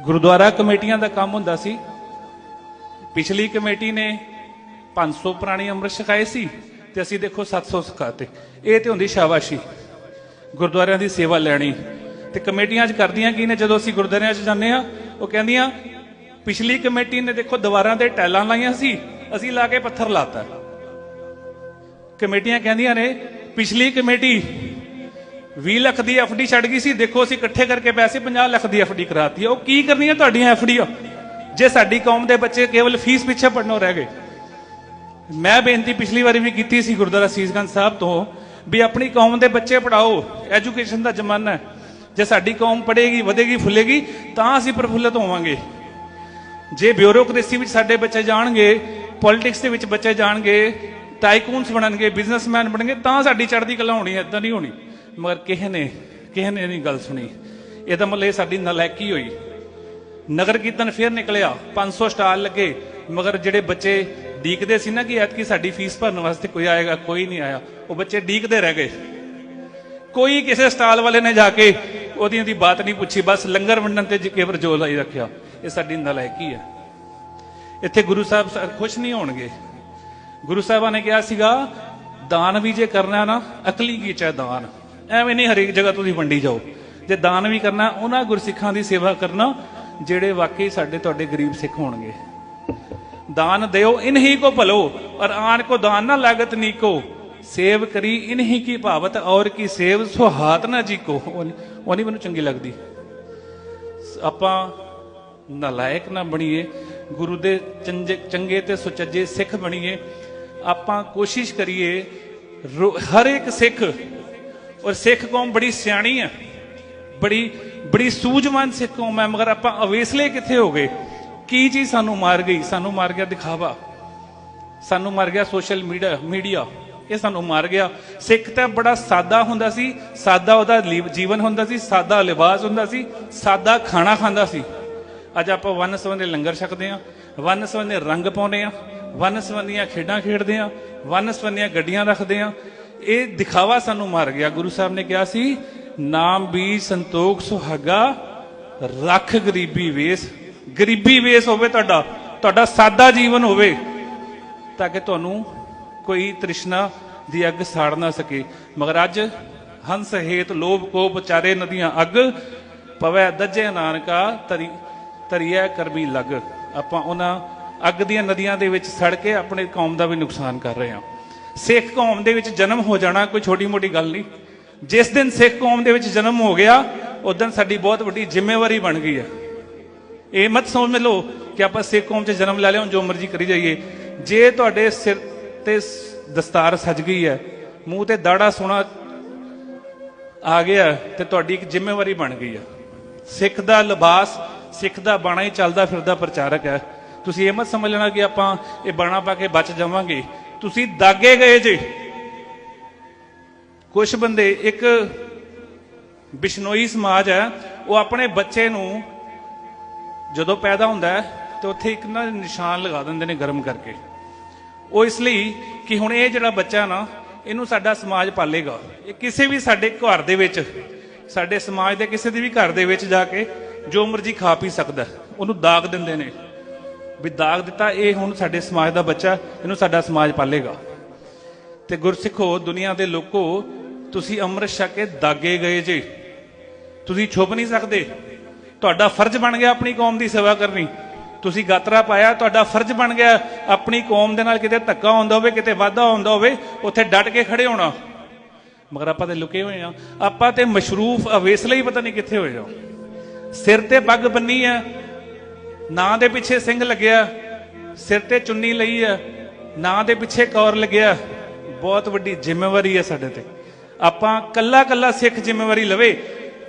ਗੁਰਦੁਆਰਾ ਕਮੇਟੀਆਂ ਦਾ ਕੰਮ ਹੁੰਦਾ ਸੀ। ਪਿਛਲੀ ਕਮੇਟੀ ਨੇ 500 ਪੁਰਾਣੀ ਅੰਮ੍ਰਿਤ ਛਕਾਏ ਸੀ ਤੇ ਅਸੀਂ ਦੇਖੋ 700 ਛਕਾਤੇ। ਇਹ ਤੇ ਹੁੰਦੀ ਸ਼ਾਬਾਸ਼ੀ। ਗੁਰਦੁਆਰਿਆਂ ਦੀ ਸੇਵਾ ਲੈਣੀ। ਤੇ ਕਮੇਟੀਆਂ 'ਚ ਕਰਦੀਆਂ ਕੀ ਨੇ? ਜਦੋਂ ਅਸੀਂ ਗੁਰਦੁਆਰਿਆਂ 'ਚ ਜਾਂਦੇ ਆ ਉਹ ਕਹਿੰਦੀਆਂ, ਪਿਛਲੀ ਕਮੇਟੀ ਨੇ ਦੇਖੋ ਦੀਵਾਰਾਂ ਤੇ ਟੈਲਾਂ ਲਾਈਆਂ ਸੀ, ਅਸੀਂ ਲਾ ਕੇ ਪੱਥਰ ਲਾਤਾ। ਕਮੇਟੀਆਂ ਕਹਿੰਦੀਆਂ ਨੇ, ਪਿਛਲੀ ਕਮੇਟੀ 20 ਲੱਖ ਦੀ ਐਫਡੀ ਛੱਡ ਗਈ ਸੀ, ਦੇਖੋ ਅਸੀਂ ਇਕੱਠੇ ਕਰਕੇ ਪੈਸੇ 50 ਲੱਖ ਦੀ ਐਫਡੀ ਕਰਾਤੀ ਉਹ ਕੀ ਕਰਨੀਆਂ ਤੁਹਾਡੀਆਂ ਐਫਡੀਆਂ ਜੇ ਸਾਡੀ ਕੌਮ ਦੇ ਬੱਚੇ ਕੇਵਲ ਫੀਸ ਪਿੱਛੇ ਪੜਨੋਂ ਰਹਿ ਗਏ। ਮੈਂ ਬੇਨਤੀ ਪਿਛਲੀ ਵਾਰੀ ਵੀ ਕੀਤੀ ਸੀ ਗੁਰਦੁਆਰਾ ਸੀਸਗੰਜ ਸਾਹਿਬ ਤੋਂ ਵੀ ਆਪਣੀ ਕੌਮ ਦੇ ਬੱਚੇ ਪੜਾਓ ਐਜੂਕੇਸ਼ਨ ਦਾ ਜ਼ਮਾਨਾ ਹੈ। ਜੇ ਸਾਡੀ ਕੌਮ ਪੜ੍ਹੇਗੀ, ਵਧੇਗੀ, ਫੁੱਲੇਗੀ, ਤਾਂ ਅਸੀਂ ਪ੍ਰਫੁੱਲਤ ਹੋਵਾਂਗੇ। ਜੇ ਬਿਊਰੋਕ੍ਰੇਸੀ ਵਿੱਚ ਸਾਡੇ ਬੱਚੇ ਜਾਣਗੇ, ਪੋਲਿਟਿਕਸ ਦੇ ਵਿੱਚ ਬੱਚੇ ਜਾਣਗੇ, ਟਾਈਕੂਨਸ ਬਣਨਗੇ, ਬਿਜ਼ਨਸਮੈਨ ਬਣਨਗੇ, ਤਾਂ ਸਾਡੀ ਚੜ੍ਹਦੀ ਕਲਾ ਹੋਣੀ ਹੈ ਨਹੀਂ ਹੋਣੀ। ਮਗਰ ਕਿਸੇ ਨੇ ਕਿਸੇ ਨੇ ਨਹੀਂ ਗੱਲ ਸੁਣੀ। ਇਹਦਾ ਮਤਲਬ ਇਹ ਸਾਡੀ ਨਲਾਇਕੀ ਹੋਈ। ਨਗਰ ਕੀਰਤਨ ਫੇਰ ਨਿਕਲਿਆ 500 ਸਟਾਲ ਲੱਗੇ। ਮਗਰ ਜਿਹੜੇ ਬੱਚੇ ਡੀਕਦੇ ਸੀ ਨਾ ਕਿ ਐਤਕੀ ਸਾਡੀ ਫੀਸ ਭਰਨ ਵਾਸਤੇ ਕੋਈ ਆਏਗਾ, ਕੋਈ ਨਹੀਂ ਆਇਆ, ਉਹ ਬੱਚੇ ਡੀਕਦੇ ਰਹਿ ਗਏ। ਕੋਈ ਕਿਸੇ ਸਟਾਲ ਵਾਲੇ ਨੇ ਜਾ ਕੇ ਉਹਦੀ ਦੀ ਬਾਤ ਨਹੀਂ ਪੁੱਛੀ, ਬਸ ਲੰਗਰ ਵੰਡਣ ਤੇ ਜ- ਜੋ ਲਾਈ ਰੱਖਿਆ। ਇਹ ਸਾਡੀ ਨਲਾਇਕੀ ਹੈ। ਇੱਥੇ ਗੁਰੂ ਸਾਹਿਬ ਖੁਸ਼ ਨਹੀਂ ਹੋਣਗੇ। ਗੁਰੂ ਸਾਹਿਬਾਂ ਨੇ ਕਿਹਾ ਸੀਗਾ, ਦਾਨ ਵੀ ਜੇ ਕਰਨਾ ਨਾ, ਅਕਲੀ ਕੀਚਾ ਦਾਨ? ਐਵੇਂ ਨਹੀਂ ਹਰੇਕ ਜਗ੍ਹਾ ਤੁਸੀਂ ਵੰਡੀ ਜਾਓ। ਜੇ ਦਾਨ ਵੀ ਕਰਨਾ, ਉਹਨਾਂ ਗੁਰਸਿੱਖਾਂ ਦੀ ਸੇਵਾ ਕਰਨਾ, ਜਿਹੜੇ ਵਾਕਈ ਸਾਡੇ ਤੁਹਾਡੇ ਗਰੀਬ ਸਿੱਖ ਹੋਣਗੇ। ਦਾਨ ਦਿਓ, ਇਨਹੀ ਕੋ ਭਲੋ, ਔਰ ਆਨ ਕੋ ਦਾਨ ਨਾ ਲਾਗਤ ਨੀਕੋ ਸੇਵ ਕਰੀ, ਇਨਹੀ ਕੀ ਭਾਵਤ, ਔਰ ਕੀ ਸੇਵ ਸੁਹਾਤ ਨਾ ਜੀ ਕੋ। ਉਹ ਨਹੀਂ ਮੈਨੂੰ ਚੰਗੀ ਲੱਗਦੀ। ਆਪਾਂ ਨਾ ਲਾਇਕ ਨਾ ਬਣੀਏ, ਗੁਰੂ ਦੇ ਚੰਗੇ ਤੇ ਸੁਚੱਜੇ ਸਿੱਖ ਬਣੀਏ। ਆਪਾਂ ਕੋਸ਼ਿਸ਼ ਕਰੀਏ ਹਰ ਇੱਕ ਸਿੱਖ ਔਰ ਸਿੱਖ ਕੌਮ ਬੜੀ ਸਿਆਣੀ ਹੈ ਬੜੀ ਬੜੀ ਸੂਝਵਾਨ ਸਿੱਖ ਕੌਮ ਹੈ ਮਗਰ ਆਪਾਂ ਅਵੇਸਲੇ ਕਿੱਥੇ ਹੋ ਗਏ? ਕੀ ਚੀਜ਼ ਸਾਨੂੰ ਮਾਰ ਗਈ? ਸਾਨੂੰ ਮਾਰ ਗਿਆ ਦਿਖਾਵਾ। ਸਾਨੂੰ ਮਾਰ ਗਿਆ ਸੋਸ਼ਲ ਮੀਡੀਆ ਮੀਡੀਆ। ਇਹ ਸਾਨੂੰ ਮਾਰ ਗਿਆ। ਸਿੱਖ ਤਾਂ ਬੜਾ ਸਾਦਾ ਹੁੰਦਾ ਸੀ, ਸਾਦਾ ਉਹਦਾ ਲੀ- ਜੀਵਨ ਹੁੰਦਾ ਸੀ, ਸਾਦਾ ਲਿਬਾਸ ਹੁੰਦਾ ਸੀ, ਸਾਦਾ ਖਾਣਾ ਖਾਂਦਾ ਸੀ। ਅੱਜ ਆਪਾਂ ਵੰਨ ਸਵੰਨੇ ਲੰਗਰ ਛਕਦੇ ਆ ਵੰਨ ਸਵੰਨੇ ਰੰਗ ਪਾਉਂਦੇ ਆ ਵੰਨ ਸਵੰਨੀਆਂ ਖੇਡਾਂ ਖੇਡਦੇ ਆ ਵੰਨ ਸਵੰਨੀਆਂ ਗੱਡੀਆਂ ਰੱਖਦੇ ਆ ਇਹ ਦਿਖਾਵਾ ਸਾਨੂੰ ਮਾਰ ਗਿਆ। ਗੁਰੂ ਸਾਹਿਬ ਨੇ ਕਿਹਾ ਸੀ, ਨਾਮ ਵੀ ਸੰਤੋਖ ਸੁਹਾਗਾ ਰੱਖ ਗਰੀਬੀ ਵੇਸ। ਗਰੀਬੀ ਵੇਸ ਹੋਵੇ ਤੁਹਾਡਾ ਤੁਹਾਡਾ ਸਾਦਾ ਜੀਵਨ ਹੋਵੇ, ਤਾਂ ਕਿ ਤੁਹਾਨੂੰ ਕੋਈ ਤ੍ਰਿਸ਼ਨਾ ਦੀ ਅੱਗ ਸਾੜ ਨਾ ਸਕੇ। ਮਗਰ ਅੱਜ ਹੰਸ ਹੇਤ ਲੋਭ ਕੋ ਚਾਰੇ ਨਦੀਆਂ ਅੱਗ, ਪਵੈ ਦੱਜੇ ਨਾਨਕਾ ਤਰੀ, ਤਰੀਐ ਕਰਮੀ ਲੱਗ। ਆਪਾਂ ਉਹਨਾਂ ਅੱਗ ਦੀਆਂ ਨਦੀਆਂ ਦੇ ਵਿੱਚ ਸੜ ਕੇ ਆਪਣੇ ਕੌਮ ਦਾ ਵੀ ਨੁਕਸਾਨ ਕਰ ਰਹੇ ਹਾਂ। ਸਿੱਖ ਕੌਮ ਦੇ ਵਿੱਚ ਜਨਮ ਹੋ ਜਾਣਾ ਕੋਈ ਛੋਟੀ ਮੋਟੀ ਗੱਲ ਨਹੀਂ। ਜਿਸ ਦਿਨ ਸਿੱਖ ਕੌਮ ਦੇ ਵਿੱਚ ਜਨਮ ਹੋ ਗਿਆ, ਉਸ ਦਿਨ ਸਾਡੀ ਬਹੁਤ ਵੱਡੀ ਜ਼ਿੰਮੇਵਾਰੀ ਬਣ ਗਈ ਹੈ। ਇਹ ਮਤ ਸਮਝ ਲਓ ਕਿ ਆਪਾਂ ਸਿੱਖ ਕੌਮ 'ਚ ਜਨਮ ਲੈ ਲਿਆ, ਹੁਣ ਜੋ ਮਰਜ਼ੀ ਕਰੀ ਜਾਈਏ। ਜੇ ਤੁਹਾਡੇ ਸਿਰ ਤੇ ਦਸਤਾਰ ਸਜ ਗਈ ਹੈ, ਮੂੰਹ ਤੇ ਦਾੜਾ ਸੋਨਾ ਆ ਗਿਆ, ਤੇ ਤੁਹਾਡੀ ਇੱਕ ਜ਼ਿੰਮੇਵਾਰੀ ਬਣ ਗਈ ਹੈ। ਸਿੱਖ ਦਾ ਲਿਬਾਸ, ਸਿੱਖ ਦਾ ਬਾਣਾ ਹੀ ਚੱਲਦਾ ਫਿਰਦਾ ਪ੍ਰਚਾਰਕ ਹੈ। ਤੁਸੀਂ ਇਹ ਮਤ ਸਮਝ ਲੈਣਾ ਕਿ ਆਪਾਂ ਇਹ ਬਾਣਾ ਪਾ ਕੇ ਬਚ ਜਾਵਾਂਗੇ। ਤੁਸੀਂ ਦਾਗੇ ਗਏ ਜੇ। ਕੁਝ ਬੰਦੇ, ਇੱਕ ਬਿਸ਼ਨੋਈ ਸਮਾਜ ਹੈ, ਉਹ ਆਪਣੇ ਬੱਚੇ ਨੂੰ ਜਦੋਂ ਪੈਦਾ ਹੁੰਦਾ ਹੈ, ਤੇ ਉੱਥੇ ਇੱਕ ਨਾ ਨਿਸ਼ਾਨ ਲਗਾ ਦਿੰਦੇ ਨੇ ਗਰਮ ਕਰਕੇ। ਉਹ ਇਸ ਲਈ ਕਿ ਹੁਣ ਇਹ ਜਿਹੜਾ ਬੱਚਾ ਨਾ, ਇਹਨੂੰ ਸਾਡਾ ਸਮਾਜ ਪਾਲੇਗਾ। ਇਹ ਕਿਸੇ ਵੀ ਸਾਡੇ ਘਰ ਦੇ ਵਿੱਚ, ਸਾਡੇ ਸਮਾਜ ਦੇ ਕਿਸੇ ਦੇ ਵੀ ਘਰ ਦੇ ਵਿੱਚ ਜਾ ਕੇ ਜੋ ਮਰਜ਼ੀ ਖਾ ਪੀ ਸਕਦਾ ਉਹਨੂੰ ਦਾਗ ਦਿੰਦੇ ਨੇ। ਵੀ ਦਾਗ ਦਿੱਤਾ, ਇਹ ਹੁਣ ਸਾਡੇ ਸਮਾਜ ਦਾ ਬੱਚਾ, ਇਹਨੂੰ ਸਾਡਾ ਸਮਾਜ ਪਾਲੇਗਾ। ਤੇ ਗੁਰਸਿੱਖੋ, ਦੁਨੀਆ ਦੇ ਲੋਕੋ, ਤੁਸੀਂ ਅੰਮ੍ਰਿਤ ਛਕ ਕੇ ਦਾਗੇ ਗਏ ਜੇ। ਤੁਸੀਂ ਛੁਪ ਨਹੀਂ ਸਕਦੇ। ਤੁਹਾਡਾ ਫਰਜ਼ ਬਣ ਗਿਆ ਆਪਣੀ ਕੌਮ ਦੀ ਸੇਵਾ ਕਰਨੀ। ਤੁਸੀਂ ਗਾਤਰਾ ਪਾਇਆ, ਤੁਹਾਡਾ ਫਰਜ਼ ਬਣ ਗਿਆ ਆਪਣੀ ਕੌਮ ਦੇ ਨਾਲ ਕਿਤੇ ਧੱਕਾ ਹੁੰਦਾ ਹੋਵੇ, ਕਿਤੇ ਵਾਧਾ ਹੁੰਦਾ ਹੋਵੇ, ਉੱਥੇ ਡਟ ਕੇ ਖੜੇ ਹੋਣਾ। ਮਗਰ ਆਪਾਂ ਤੇ ਲੁਕੇ ਹੋਏ ਆ। ਆਪਾਂ ਤੇ ਮਸ਼ਰੂਫ ਅਵੇਸਲੇ ਹੀ ਪਤਾ ਨਹੀਂ ਕਿੱਥੇ ਹੋਏ ਆ। ਸਿਰ ਤੇ ਪੱਗ ਬੰਨੀ ਆ ਨਾਂ ਦੇ ਪਿੱਛੇ ਸਿੰਘ ਲੱਗਿਆ, ਸਿਰ ਤੇ ਚੁੰਨੀ ਲਈ ਆ, ਨਾਂ ਦੇ ਪਿੱਛੇ ਕੌਰ ਲੱਗਿਆ। ਬਹੁਤ ਵੱਡੀ ਜ਼ਿੰਮੇਵਾਰੀ ਹੈ ਸਾਡੇ ਤੇ। ਆਪਾਂ ਕੱਲਾ ਕੱਲਾ ਸਿੱਖ ਜ਼ਿੰਮੇਵਾਰੀ ਲਵੇ,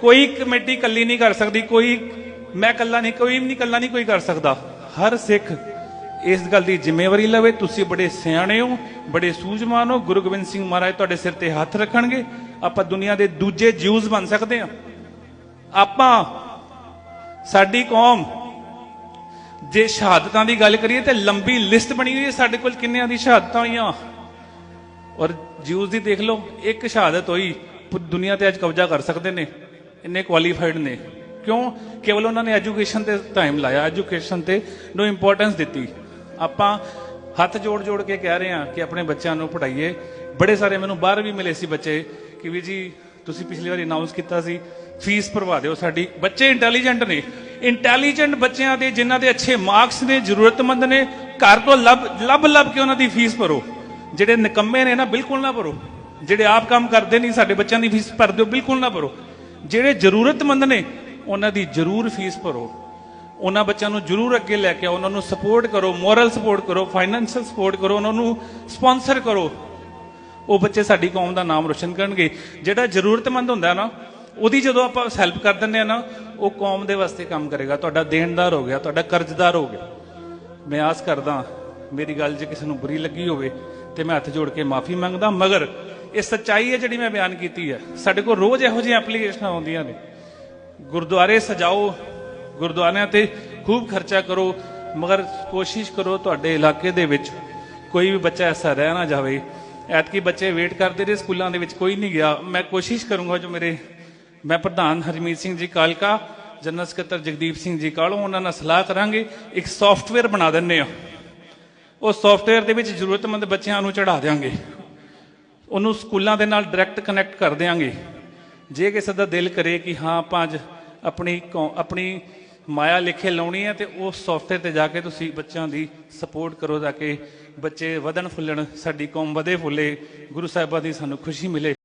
ਕੋਈ ਕਮੇਟੀ ਕੱਲੀ ਨਹੀਂ ਕਰ ਸਕਦੀ, ਕੋਈ ਮੈਂ ਕੱਲਾ ਨਹੀਂ, ਕੋਈ ਨਹੀਂ ਕੱਲਾ ਨਹੀਂ ਕੋਈ ਕਰ ਸਕਦਾ। ਹਰ ਸਿੱਖ ਇਸ ਗੱਲ ਦੀ ਜ਼ਿੰਮੇਵਾਰੀ ਲਵੇ। ਤੁਸੀਂ ਬੜੇ ਸਿਆਣੇ ਹੋ, ਬੜੇ ਸੂਝਵਾਨ ਹੋ। ਗੁਰੂ ਗੋਬਿੰਦ ਸਿੰਘ ਮਹਾਰਾਜ ਤੁਹਾਡੇ ਸਿਰ ਤੇ ਹੱਥ ਰੱਖਣਗੇ। ਆਪਾਂ ਦੁਨੀਆ ਦੇ ਦੂਜੇ ਜਿਊਜ਼ ਬਣ ਸਕਦੇ ਹਾਂ। ਆਪਾਂ, ਸਾਡੀ ਕੌਮ ਜੇ ਸ਼ਹਾਦਤਾਂ ਦੀ ਗੱਲ ਕਰੀਏ ਤੇ ਲੰਬੀ ਲਿਸਟ ਬਣੀ ਹੋਈ ਹੈ ਸਾਡੇ ਕੋਲ ਕਿੰਨਿਆਂ ਦੀ ਸ਼ਹਾਦਤਾਂ ਹੋਈਆਂ? ਔਰ ਜਿਊਜ਼ ਦੀ ਦੇਖ ਲਓ, ਇੱਕ ਸ਼ਹਾਦਤ ਹੋਈ ਪੂ- ਦੁਨੀਆ ਤੇ ਅੱਜ ਕਬਜ਼ਾ ਕਰ ਸਕਦੇ ਨੇ, ਇੰਨੇ ਕੁਆਲੀਫਾਈਡ ਨੇ। ਕਿਉਂ? ਕੇਵਲ ਉਹਨਾਂ ਨੇ ਐਜੂਕੇਸ਼ਨ ਤੇ ਟਾਈਮ ਲਾਇਆ ਐਜੂਕੇਸ਼ਨ ਤੇ ਨੂੰ ਇੰਪੋਰਟੈਂਸ ਦਿੱਤੀ। ਆਪਾਂ ਹੱਥ ਜੋੜ ਜੋੜ ਕੇ ਕਹਿ ਰਹੇ ਹਾਂ ਕਿ ਆਪਣੇ ਬੱਚਿਆਂ ਨੂੰ ਪੜ੍ਹਾਈਏ। ਬੜੇ ਸਾਰੇ ਮੈਨੂੰ ਬਾਹਰ ਵੀ ਮਿਲੇ ਸੀ ਬੱਚੇ ਕਿ ਵੀ ਜੀ, ਤੁਸੀਂ ਪਿਛਲੀ ਵਾਰੀ ਅਨਾਉਂਸ ਕੀਤਾ ਸੀ ਫੀਸ ਭਰਵਾ ਦਿਓ ਸਾਡੀ। ਬੱਚੇ ਇੰਟੈਲੀਜੈਂਟ ਨੇ। ਇੰਟੈਲੀਜੈਂਟ ਬੱਚਿਆਂ ਦੇ, ਜਿਨ੍ਹਾਂ ਦੇ ਅੱਛੇ ਮਾਰਕਸ ਨੇ, ਜ਼ਰੂਰਤਮੰਦ ਨੇ, ਘਰ ਤੋਂ ਲੱਭ ਲੱਭ ਲੱਭ ਕੇ ਉਹਨਾਂ ਦੀ ਫੀਸ ਭਰੋ। ਜਿਹੜੇ ਨਿਕੰਮੇ ਨੇ ਨਾ, ਬਿਲਕੁਲ ਨਾ ਭਰੋ। ਜਿਹੜੇ ਆਪ ਕੰਮ ਕਰਦੇ ਨਹੀਂ, ਸਾਡੇ ਬੱਚਿਆਂ ਦੀ ਫੀਸ ਭਰ ਦਿਓ ਬਿਲਕੁਲ ਨਾ ਭਰੋ। ਜਿਹੜੇ ਜ਼ਰੂਰਤਮੰਦ ਨੇ, ਉਹਨਾਂ ਦੀ ਜ਼ਰੂਰ ਫੀਸ ਭਰੋ। ਉਹਨਾਂ ਬੱਚਿਆਂ ਨੂੰ ਜ਼ਰੂਰ ਅੱਗੇ ਲੈ ਕੇ ਆਓ, ਉਹਨਾਂ ਨੂੰ ਸਪੋਰਟ ਕਰੋ ਮੋਰਲ ਸਪੋਰਟ ਕਰੋ ਫਾਈਨੈਂਸ਼ੀਅਲ ਸਪੋਰਟ ਕਰੋ, ਉਹਨਾਂ ਨੂੰ ਸਪਾਂਸਰ ਕਰੋ। ਉਹ ਬੱਚੇ ਸਾਡੀ ਕੌਮ ਦਾ ਨਾਮ ਰੋਸ਼ਨ ਕਰਨਗੇ। ਜਿਹੜਾ ਜ਼ਰੂਰਤਮੰਦ ਹੁੰਦਾ ਨਾ, ਉਹਦੀ ਜਦੋਂ ਆਪਾਂ ਹੈਲਪ ਕਰ ਦਿੰਦੇ ਆ ਨਾ ਉਹ ਕੌਮ ਦੇ ਵਾਸਤੇ ਕੰਮ ਕਰੇਗਾ। ਤੁਹਾਡਾ ਦੇਣਦਾਰ ਹੋ ਗਿਆ, ਤੁਹਾਡਾ ਕਰਜ਼ਦਾਰ ਹੋ ਗਿਆ। ਮੈਂ ਆਸ ਕਰਦਾ, ਮੇਰੀ ਗੱਲ ਜੇ ਕਿਸੇ ਨੂੰ ਬੁਰੀ ਲੱਗੀ ਹੋਵੇ, ਤੇ ਮੈਂ ਹੱਥ ਜੋੜ ਕੇ ਮਾਫੀ ਮੰਗਦਾ, ਮਗਰ ਇਹ ਸੱਚਾਈ ਹੈ ਜਿਹੜੀ ਮੈਂ ਬਿਆਨ ਕੀਤੀ ਹੈ। ਸਾਡੇ ਕੋਲ ਰੋਜ਼ ਇਹੋ ਜਿਹੀਆਂ ਐਪਲੀਕੇਸ਼ਨਾਂ ਆਉਂਦੀਆਂ ਨੇ। ਗੁਰਦੁਆਰੇ ਸਜਾਓ, ਗੁਰਦੁਆਰਿਆਂ ਤੇ ਖੂਬ ਖਰਚਾ ਕਰੋ, ਮਗਰ ਕੋਸ਼ਿਸ਼ ਕਰੋ ਤੁਹਾਡੇ ਇਲਾਕੇ ਦੇ ਵਿੱਚ ਕੋਈ ਵੀ ਬੱਚਾ ਐਸਾ ਰਹਿ ਨਾ ਜਾਵੇ। ਐਤਕੀ ਬੱਚੇ ਵੇਟ ਕਰਦੇ ਰਹੇ, ਸਕੂਲਾਂ ਦੇ ਵਿੱਚ ਕੋਈ ਨਹੀਂ ਗਿਆ। ਮੈਂ ਕੋਸ਼ਿਸ਼ ਕਰੂੰਗਾ ਜੋ ਮੇਰੇ ਮੈਂ ਪ੍ਰਧਾਨ ਹਰਮੀਤ ਸਿੰਘ ਜੀ ਕਾਲਕਾ, ਜਨਰਲ ਸਕੱਤਰ ਜਗਦੀਪ ਸਿੰਘ ਜੀ ਕਾਲੋਂ, ਉਹਨਾਂ ਨਾਲ ਸਲਾਹ ਕਰਾਂਗੇ, ਇੱਕ ਸੌਫਟਵੇਅਰ ਬਣਾ ਦਿੰਨੇ ਆ ਉਹ ਸੌਫਟਵੇਅਰ ਦੇ ਵਿੱਚ ਜ਼ਰੂਰਤਮੰਦ ਬੱਚਿਆਂ ਨੂੰ ਚੜਾ ਦਿਆਂਗੇ। ਉਹਨੂੰ ਸਕੂਲਾਂ ਦੇ ਨਾਲ ਡਾਇਰੈਕਟ ਕਨੈਕਟ ਕਰ ਦਿਆਂਗੇ। ਜੇ ਕਿਸੇ ਦਾ ਦਿਲ ਕਰੇ ਕਿ ਹਾਂ, ਆਪਾਂ ਅੱਜ ਆਪਣੀ ਕੌ- ਆਪਣੀ ਮਾਇਆ ਲਿਖੇ ਲਾਉਣੀ ਹੈ ਤੇ ਉਹ ਸੌਫਟਵੇਅਰ ਤੇ ਜਾ ਕੇ ਤੁਸੀਂ ਬੱਚਿਆਂ ਦੀ ਸਪੋਰਟ ਕਰੋ, ਤਾਂ ਕਿ ਬੱਚੇ ਵਧਣ ਫੁੱਲਣ ਸਾਡੀ ਕੌਮ ਵਧੇ ਫੁੱਲੇ ਗੁਰੂ ਸਾਹਿਬਾਂ ਦੀ ਸਾਨੂੰ ਖੁਸ਼ੀ ਮਿਲੇ।